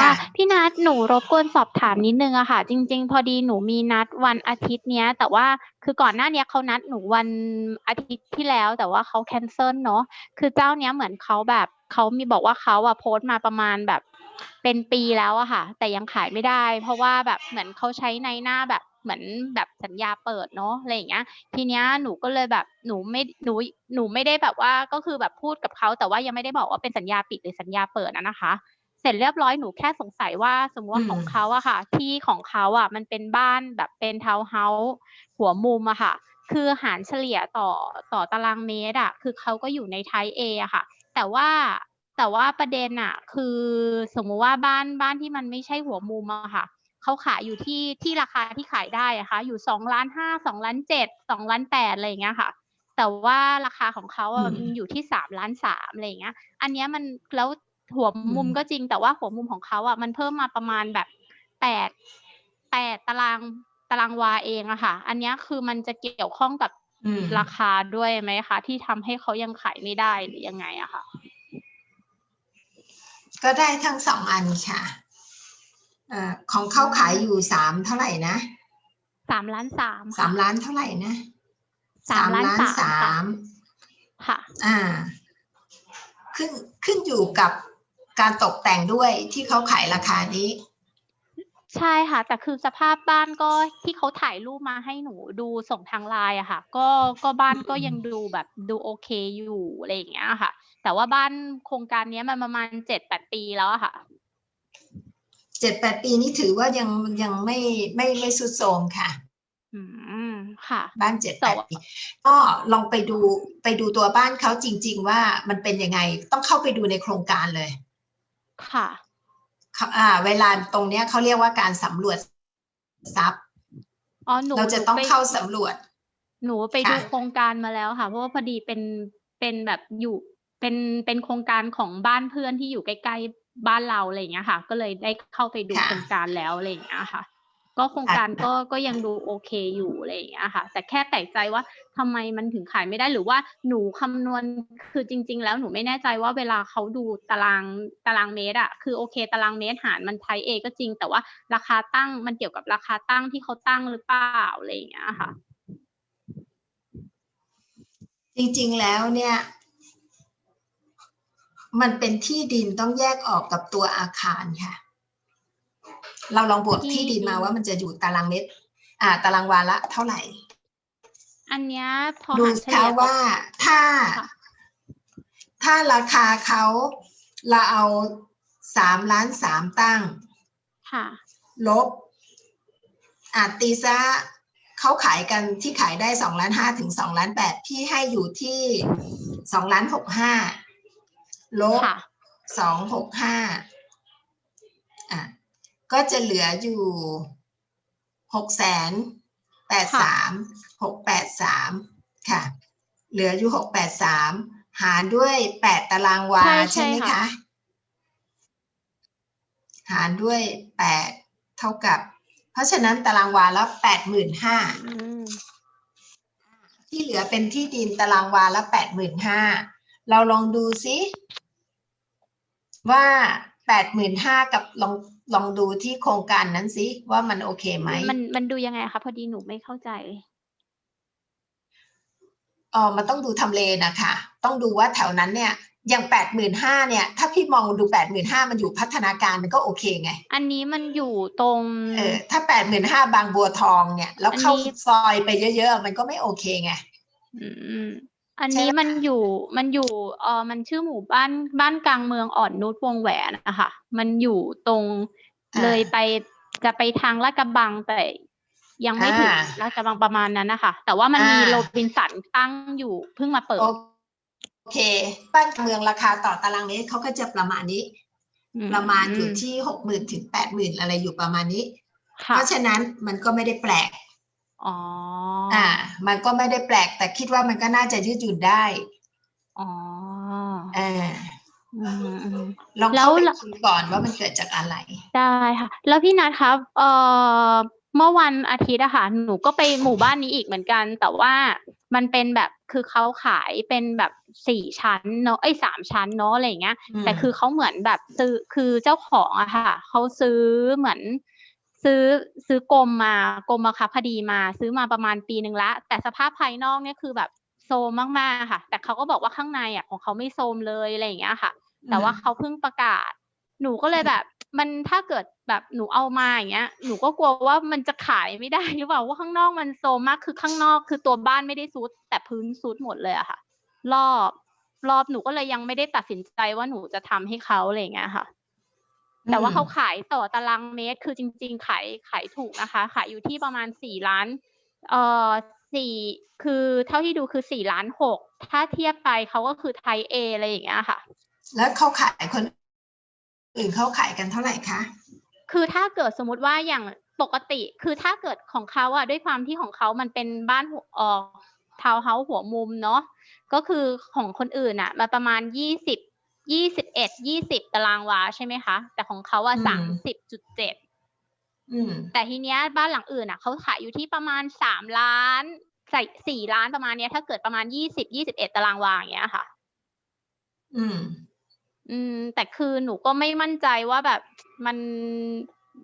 จ้าค่ะ พี่นัทหนูรบกวนสอบถามนิดนึงอะค่ะ จริง ๆ พอดีหนูมีนัดวันอาทิตย์เนี้ย แต่ว่าคือก่อนหน้าเนี้ยเขานัดหนูวันอาทิตย์ที่แล้ว แต่ว่าเขาแคนเซิลเนาะคือเจ้าเนี้ยเหมือนเขาแบบเขามีบอกว่าเขาอะโพสต์มาประมาณแบบ เป็นปีแล้วอะค่ะ แต่ยังขายไม่ได้ เพราะว่าแบบเหมือนเขาใช้ในหน้าแบบเหมือนแบบสัญญาเปิดเนาะอะไรอย่างเงี้ย ทีเนี้ยหนูก็เลยแบบหนูไม่หนูหนูไม่ได้แบบว่าก็คือแบบพูดกับเขาแต่ว่ายังไม่ได้บอกว่าเป็นสัญญาปิดหรือสัญญาเปิดนะนะคะ เสร็จเรียบร้อยหนูแค่สงสัยว่าสมมติว่าอืมของเขาอะค่ะ ที่ของเขาอะมันเป็นบ้านแบบเป็นทาวน์เฮาส์หัวมุมอะค่ะ คือหารเฉลี่ยต่อต่อตารางเมตรอะคือเขาก็อยู่ในไทป์เออะค่ะ แต่ว่าแต่ว่าประเด็นอะคือสมมุติว่าบ้านบ้านที่มันไม่ใช่หัวมุมอะค่ะเขาขายอยู่ที่ที่ราคาที่ขายได้อะค่ะอยู่สองล้านห้าสองล้านเจ็ดสองล้านแปดอะไรอย่างเงี้ยค่ะ แต่ว่าราคาของเขาอะอืมมันอยู่ที่สามล้านสามอะไรอย่างเงี้ย อันเนี้ยมันแล้ว หัวมุมอืมก็จริงแต่ว่าหัวมุมของเขาอะมันเพิ่มมาประมาณแบบแปดแปดตารางตารางวาเองอะค่ะ อันเนี้ยคือมันจะเกี่ยวข้องกับอืมราคาด้วยไหมคะที่ทำให้เขายังขายไม่ได้หรือยังไงอะค่ะ ก็ได้ทั้งสองอันค่ะเอ่อของเขาขายอยู่สามเท่าไหร่นะสามล้านสามสามล้านเท่าไหร่นะสามล้านสามสาค่ะมค่ะ อ่า ขึ้นขึ้นอยู่กับ การตกแต่งด้วยที่เขาขายราคานี้ ใช่ค่ะ แต่คือสภาพบ้านก็ที่เขาถ่ายรูปมาให้หนูดูส่งทางไลน์อะค่ะ ก็ก็บ้านก็ยังดูแบบดูโอเคอยู่อะไรอย่างเงี้ยค่ะ แต่ว่าบ้านโครงการเนี้ยมันประมาณเจ็ดแปดปีแล้วอะค่ะเจ็ดแปดปีนี้ถือว่ายังยังไม่ไม่ไม่สุดโทรมค่ะ อืมค่ะ บ้านเจ็ดแต่แปดว่าปีก็ลองไปดูไปดูตัวบ้านเขาจริง ๆ ว่ามันเป็นยังไง ต้องเข้าไปดูในโครงการเลย ค่ะเขาอ่า เวลาตรงเนี้ยเขาเรียกว่าการสำรวจทรัพย์อ๋อหนูเราจะต้องหนูไปเข้าสำรวจ หนูไปดูค่ะโครงการมาแล้วค่ะ เพราะว่าพอดีเป็นเป็นแบบอยู่เป็นเป็นโครงการของบ้านเพื่อนที่อยู่ใกล้ๆบ้านเราอะไรอย่างเงี้ยค่ะ ก็เลยได้เข้าไปดูค่ะโครงการแล้วอะไรอย่างเงี้ยค่ะ ก็โครงการก็ก็ยังดูโอเคอยู่อะไรอย่างเงี้ยค่ะ แต่แค่แปลกใจว่าทำไมมันถึงขายไม่ได้หรือว่าหนูคำนวณ คือจริง ๆ แล้วหนูไม่แน่ใจว่าเวลาเขาดูตารางตารางเมตรอะคือโอเค ตารางเมตรหารมันไทยเอก็จริง แต่ว่าราคาตั้งมันเกี่ยวกับราคาตั้งที่เขาตั้งหรือเปล่าอะไรอย่างเงี้ยค่ะ จริงๆแล้วเนี่ย มันเป็นที่ดินต้องแยกออกกับตัวอาคารค่ะ เราลองบวกที่ที่ดินมาดินว่ามันจะอยู่ตารางเมตร อ่า ตารางวาละเท่าไหร่ อันเนี้ยพอดูหารเฉค่ะลี่ยว่าถ้าค่ะถ้าราคาเขาเราเอาสามล้านสามตั้ง ค่ะ ลบอาตีซะเขาขายกันที่ขายได้สองล้านห้าถึงสองล้านแปดพี่ให้อยู่ที่สองล้านหกห้าลบค่ะสองหกห้าอะ ก็จะเหลืออยู่หกแสนแปดสามหกแปดสามค่ะ เหลืออยู่หกแปดสามหารด้วยแปดตารางวา ใช่ใช่ใช่ไหมค่ะคะ หารด้วยแปดเท่ากับ เพราะฉะนั้นตารางวาละแปดหมื่นห้าอืมที่เหลือเป็นที่ดินตารางวาละแปดหมื่นห้าเราลองดูซิว่า แปดหมื่นห้ากับลองลองดูที่โครงการนั้นซิว่ามันโอเคไหมมันมันดูยังไงคะพอดีหนูไม่เข้าใจอ๋อมันต้องดูทำเลนะคะ ต้องดูว่าแถวนั้นเนี่ยอย่างแปดหมื่นห้าเนี่ย ถ้าพี่มองดูแปดหมื่นห้ามันอยู่พัฒนาการมันก็โอเคไง อันนี้มันอยู่ตรงเออถ้าแปดหมื่นห้าบางบัวทองเนี่ย แล้วเข้าอันนี้ซอยไปเยอะๆ มันก็ไม่โอเคไง อืม อันใช่นี้ไหมมันอยู่ มันอยู่ เออมันชื่อหมู่บ้าน บ้านกลางเมืองอ่อนนุช วงแหวนนะคะมันอยู่ตรงเลยไป จะไปทางลาดกระบัง แต่ยังไม่ถึงลาดกระบัง ประมาณนั้นนะคะแต่ว่ามันมีโรบินสันตั้งอยู่ เพิ่งมาเปิดโอเค บ้านเมืองราคาต่อตารางเมตรเขาก็จะประมาณนี้ประมาณอยู่ที่หกหมื่นถึงแปดหมื่นอะไรอยู่ประมาณนี้ค่ะเพราะฉะนั้นมันก็ไม่ได้แปลก อ๋อ อ่า มันก็ไม่ได้แปลก แต่คิดว่ามันก็น่าจะยืดหยุ่นได้อ๋ออ่าอืมอืม ลองแล้เข้าวไปละคุยก่อนว่ามันเกิดจากอะไร ได้ค่ะ แล้วพี่นัทครับ เอ่อ เมื่อวันอาทิตย์อะค่ะ หนูก็ไปหมู่บ้านนี้อีกเหมือนกัน แต่ว่ามันเป็นแบบ คือเขาขายเป็นแบบสี่ชั้นเนาะไอ้ยสามชั้นเนาะอะไรอย่างเงี้ย อืมแต่คือเขาเหมือนแบบซื้อ คือเจ้าของอะค่ะ เขาซื้อเหมือน ซื้อซื้อกรมมากรมบังคับคดีมา ซื้อมาประมาณปีหนึ่งละ แต่สภาพภายนอกเนี่ยคือแบบโซมมากๆค่ะ แต่เขาก็บอกว่าข้างในอะของเขาไม่โซมเลยอะไรอย่างเงี้ยค่ะ แต่ว่าเขาเพิ่งประกาศ หนูก็เลยแบบ มันถ้าเกิดแบบหนูเอามาอย่างเงี้ย หนูก็กลัวว่ามันจะขายไม่ได้หรือเปล่าว่าข้างนอกมันโซมมากคือข้างนอกคือตัวบ้านไม่ได้ซุด แต่พื้นซุดหมดเลยอะค่ะ รอบรอบหนูก็เลยยังไม่ได้ตัดสินใจว่าหนูจะทำให้เขาอะไรอย่างเงี้ยค่ะ แต่ว่าเขาขายต่อตารางเมตร คือจริง ๆ ขายขายถูกนะคะ ขายอยู่ที่ประมาณสี่ล้าน เอ่อสี่คือเท่าที่ดูคือสี่ล้านหก ถ้าเทียบไปเขาก็คือไทยเออะไรอย่างเงี้ยค่ะ แล้วเขาขายคนอื่นเขาขายกันเท่าไหร่คะ คือถ้าเกิดสมมติว่าอย่างปกติ คือถ้าเกิดของเขาอะด้วยความที่ของเขามันเป็นบ้านหัวออกทาวน์เฮาส์หัวมุมเนาะ ก็คือของคนอื่นอะมาประมาณยี่สิบ ยี่สิบเอ็ดยี่สิบตารางวาใช่ไหมคะ แต่ของเขาอะอืม สามสิบจุดเจ็ดอืม แต่ทีเนี้ยบ้านหลังอื่นอะเขาขายอยู่ที่ประมาณสามล้านใส่สี่ล้านประมาณเนี้ยถ้าเกิดประมาณยี่สิบยี่สิบเอ็ดตารางวาอย่างเงี้ยค่ะ อืม อืม แต่คือหนูก็ไม่มั่นใจว่าแบบมัน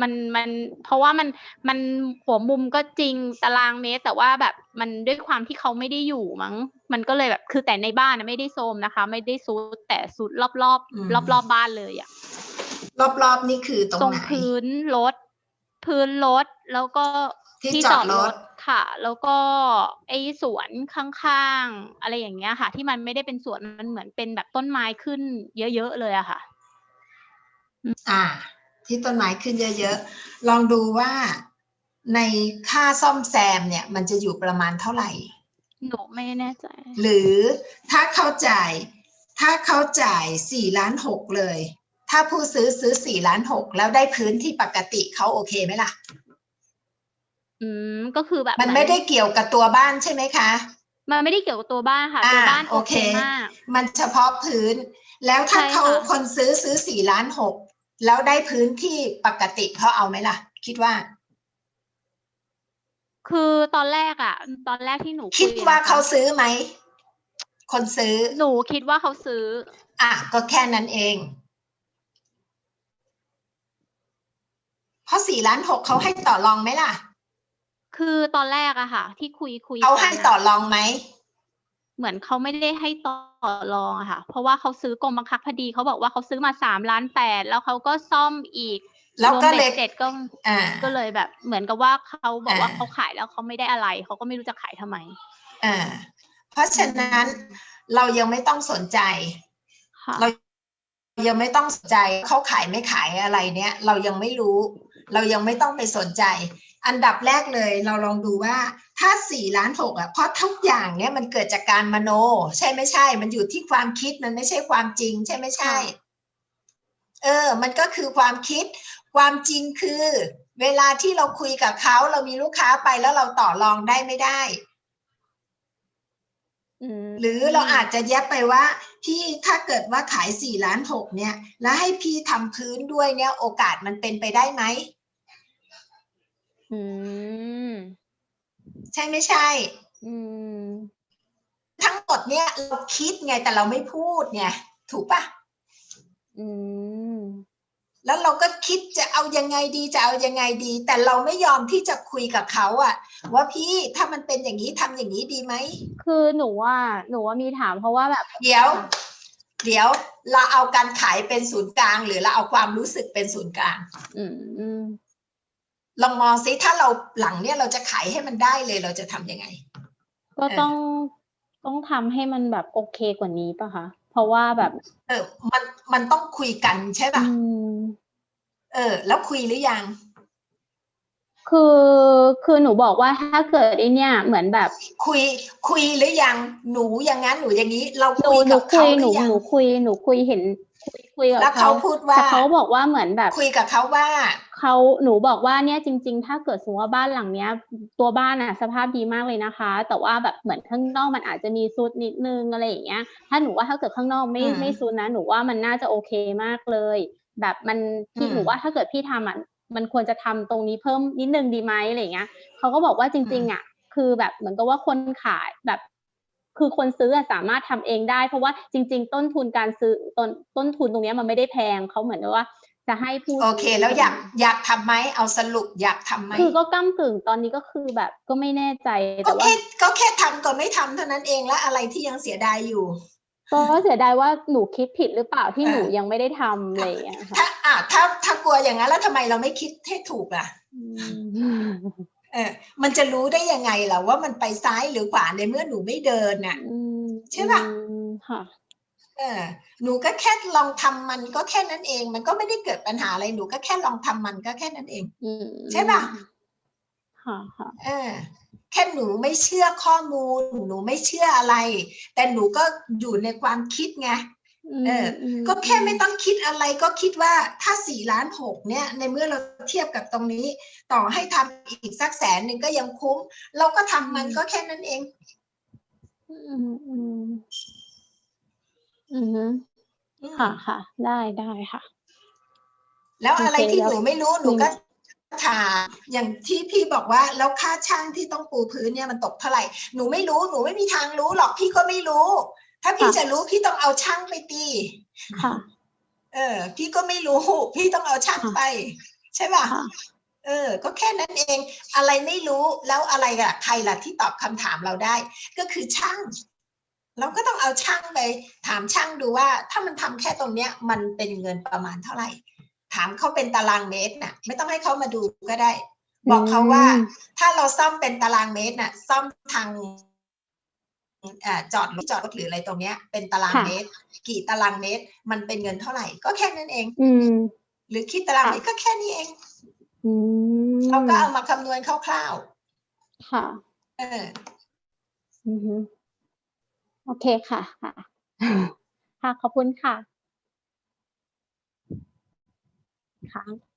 มันมันเพราะว่ามันมันหัวมุมก็จริงตารางเมตร แต่ว่าแบบมันด้วยความที่เขาไม่ได้อยู่มั้ง มันก็เลยแบบคือแต่ในบ้านนะไม่ได้โซมนะคะ ไม่ได้ซุดแต่ซุดรอบรอบอืมรอบรอบๆบ้านเลยอะรอบๆนี่คือตรงตรงไหนพื้นรถ พื้นรถแล้วก็ที่จอดรถค่ะ แล้วก็ไอ้สวนข้างๆอะไรอย่างเงี้ยค่ะ ที่มันไม่ได้เป็นสวนมันเหมือนเป็นแบบต้นไม้ขึ้น เยอะๆเลยอะค่ะ อ่า ที่ต้นไม้ขึ้นเยอะๆ ลองดูว่าในค่าซ่อมแซมเนี่ยมันจะอยู่ประมาณเท่าไหร่ หนูไม่แน่ใจ หรือถ้าเขาจ่าย ถ้าเขาจ่ายสี่ล้านหกเลย ถ้าผู้ซื้อซื้อสี่ล้านหกแล้วได้พื้นที่ปกติเขาโอเคไหมล่ะ อืม ก็คือแบบมันเหไม่ได้เกี่ยวกับตัวบ้านใช่ไหมคะ มันไม่ได้เกี่ยวกับตัวบ้านค่ะอ่าตัวบ้านโอเคโอเคมาก มันเฉพาะพื้น แล้วถ้าใช่ค่ะเขาคนซื้อซื้อสี่ล้านหก แล้วได้พื้นที่ปกติเขาเอาไหมล่ะ คิดว่า คือตอนแรกอะตอนแรกที่หนูคิดยว่านะคะเขาซื้อไหม คนซื้อ หนูคิดว่าเขาซื้อ อะ ก็แค่นั้นเอง เพราะสี่ล้านหกเขาให้ต่อรองไหมล่ะ คือตอนแรกอะค่ะ ที่คุยคุยเขากันให้อะต่อรองไหม เหมือนเขาไม่ได้ให้ต่อรองอะค่ะ เพราะว่าเขาซื้อกรมบังคับคดีเขาบอกว่าเขาซื้อมาสามล้านแปดแล้วเขาก็ซ่อมอีกแล้วรวมก็เบ็เลยดเสร็จก็อ่าก็เลยแบบ เหมือนกับว่าเขาบอกว่าอ่าเขาขายแล้วเขาไม่ได้อะไรเขาก็ไม่รู้จะขายทำไมอ่าเพราะฉะนั้นเรายังไม่ต้องสนใจค่ะเรายังไม่ต้องสนใจเขาขายไม่ขายอะไรเนี่ยเรายังไม่รู้ เรายังไม่ต้องไปสนใจ อันดับแรกเลยเราลองดูว่าถ้าสี่ล้านหกอะเพราะทุกอย่างเนี่ยมันเกิดจากการมโน ใช่ไม่ใช่ มันอยู่ที่ความคิดมันไม่ใช่ความจริง ใช่ไม่ใช่ เออ มันก็คือความคิด ความจริงคือ เวลาที่เราคุยกับเขาเรามีลูกค้าไปแล้วเราต่อรองได้ไม่ได้อืมหรือเราอาจจะแยบไปว่า พี่ถ้าเกิดว่าขายสี่ล้านหกเนี่ย แล้วให้พี่ทำพื้นด้วยเนี่ย โอกาสมันเป็นไปได้ไหม อืม ใช่ไม่ใช่ อืม ทั้งหมดเนี่ยเราคิดไงแต่เราไม่พูดไงถูกปะอืม แล้วเราก็คิดจะเอายังไงดีจะเอายังไงดี แต่เราไม่ยอมที่จะคุยกับเขาอะว่าพี่ถ้ามันเป็นอย่างนี้ทำอย่างนี้ดีไหม คือหนูว่า หนูว่ามีถามเพราะว่าแบบ เดี๋ยว เดี๋ยวเราเอาการขายเป็นศูนย์กลาง หรือเราเอาความรู้สึกเป็นศูนย์กลาง อืม ลองมองซิถ้าเราหลังเนี่ยเราจะขายให้มันได้เลยเราจะทำยังไง ก็เออต้องต้องทำให้มันแบบโอเคกว่านี้ป่ะคะ เพราะว่าแบบเออ มันมันต้องคุยกันใช่ป่ะ อืม เออ แล้วคุยหรือยัง คือคือหนูบอกว่าถ้าเกิดไอเนี่ยเหมือนแบบคุยคุยหรือยังหนูอย่างนั้นหนูอย่างนี้เราหนูคุยหนูกับคุเขายหหนูรือยังหนูคุยหนูคุยเห็นคุยคุยกับแล้วเขาเขาพูดว่าแต่เขาบอกว่าเหมือนแบบคุยกับเขาว่า เขาหนูบอกว่าเนี่ยจริง ๆ ถ้าเกิดสมมติว่าบ้านหลังเนี้ย ตัวบ้านอะสภาพดีมากเลยนะคะ แต่ว่าแบบเหมือนข้างนอกมันอาจจะมีซุดนิดนึงอะไรอย่างเงี้ย ถ้าหนูว่าถ้าเกิดข้างนอกไม่อืมไม่ซุดนะ หนูว่ามันน่าจะโอเคมากเลย แบบมันพี่อืม หนูว่าถ้าเกิดพี่ทำอะ มันควรจะทำตรงนี้เพิ่มนิดนึงดีไหมอะไรอย่างเงี้ยเขาก็บอกว่าจริง ๆอะคือแบบเหมือนกับว่าคนขายแบบ คือคนซื้ออะสามารถทำเองได้ เพราะว่าจริง ๆ ต้นทุนการซื้อต้นต้นทุนตรงเนี้ยมันไม่ได้แพงเขาเหมือนกับว่าจะให้ผู้โอเค แล้วอยากอยากทำไหมเอาสรุปอยากทำไหมคือก็ก้ากึ่งตอนนี้ก็คือแบบก็ไม่แน่ใจก็แต่ว่าแค่ก็แค่ทำก็ไม่ทำเท่านั้นเองแล้วอะไรที่ยังเสียดายอยู่ ก็เสียดายว่าหนูคิดผิดหรือเปล่าที่เออหนูยังไม่ได้ทำอะไรอย่างเงี้ยค่ะถ้าอะถ้าถ้ากลัวอย่างนั้นแล้วทำไมเราไม่คิดให้ถูกล่ะอืมเออมันจะรู้ได้ยังไงล่ะว่ามันไปซ้ายหรือขวาในเมื่อหนูไม่เดินน่ะอืมใช่ปะอืมค่ะเออหนูก็แค่ลองทำมันก็แค่นั้นเอง มันก็ไม่ได้เกิดปัญหาอะไรหนูก็แค่ลองทำมันก็แค่นั้นเองอืมใช่ปะค่ะค่ะเออ แค่หนูไม่เชื่อข้อมูล หนูไม่เชื่ออะไร แต่หนูก็อยู่ในความคิดไงเออมก็แค่ไม่ต้องคิดอะไรก็คิดว่าถ้าสี่ล้านหกเนี่ย ในเมื่อเราเทียบกับตรงนี้ ต่อให้ทำอีกสักแสนหนึ่งก็ยังคุ้ม เราก็ทำมันก็แค่นั้นเอง อืมอืมอืมอืมค่ะค่ะ ได้ได้ค่ะ แล้วอะไรโอเคที่แล้วหนูไม่รู้หนูอืมก็ ถามอย่างที่พี่บอกว่าแล้วค่าช่างที่ต้องปูพื้นเนี่ยมันตกเท่าไหร่หนูไม่รู้หนูไม่มีทางรู้หรอกพี่ก็ไม่รู้ ถ้าพี่จะรู้พี่ต้องเอาช่างไปตีค่ะเออ พี่ก็ไม่รู้ พี่ต้องเอาช่างไป ใช่ป่ะค่ะเออ ก็แค่นั้นเอง อะไรไม่รู้แล้วอะไรอะใครล่ะที่ตอบคำถามเราได้ ก็คือช่าง เราก็ต้องเอาช่างไป ถามช่างดูว่า ถ้ามันทำแค่ตรงเนี้ย มันเป็นเงินประมาณเท่าไหร่ ถามเขาเป็นตารางเมตรน่ะ ไม่ต้องให้เขามาดูก็ได้ บอกเขาว่าอืมถ้าเราซ่อมเป็นตารางเมตรน่ะ ซ่อมทางเอ่อจอดรถจอดรถหรืออะไรตรงเนี้ย เป็นตารางค่ะเมตร กี่ตารางเมตร มันเป็นเงินเท่าไหร่ ก็แค่นั้นเองอืมหรือคิดตารางเมตรก็แค่นี้เองอืมเราก็เอามาคำนวณคร่าวค่ะๆเอออือฮึโอเคค่ะค่ะค่ะ ขอบคุณค่ะ ค่ะ